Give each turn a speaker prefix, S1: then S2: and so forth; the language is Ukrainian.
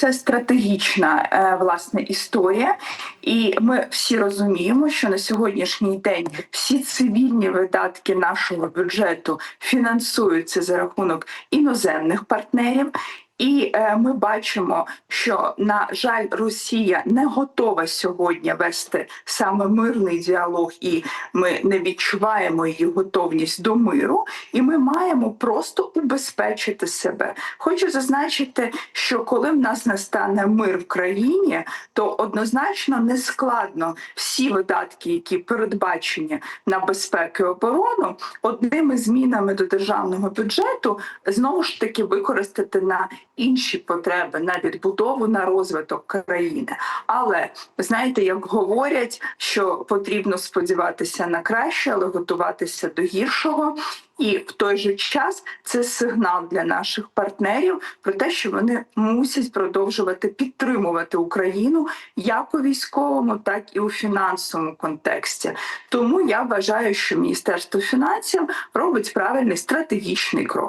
S1: Це стратегічна е, власне історія, і ми всі розуміємо, що на сьогоднішній день всі цивільні видатки нашого бюджету фінансуються за рахунок іноземних партнерів. І е, ми бачимо, що на жаль, Росія не готова сьогодні вести саме мирний діалог, і ми не відчуваємо її готовність до миру. І ми маємо просто убезпечити себе. Хочу зазначити, що коли в нас настане мир в країні, то однозначно не складно всі видатки, які передбачені на безпеку і оборону, одними змінами до державного бюджету знову ж таки використати на інші потреби, на відбудову, на розвиток країни. Але знаєте, як говорять, що потрібно сподіватися на краще, але готуватися до гіршого. І в той же час це сигнал для наших партнерів про те, що вони мусять продовжувати підтримувати Україну як у військовому, так і у фінансовому контексті. Тому я вважаю, що Міністерство фінансів робить правильний стратегічний крок.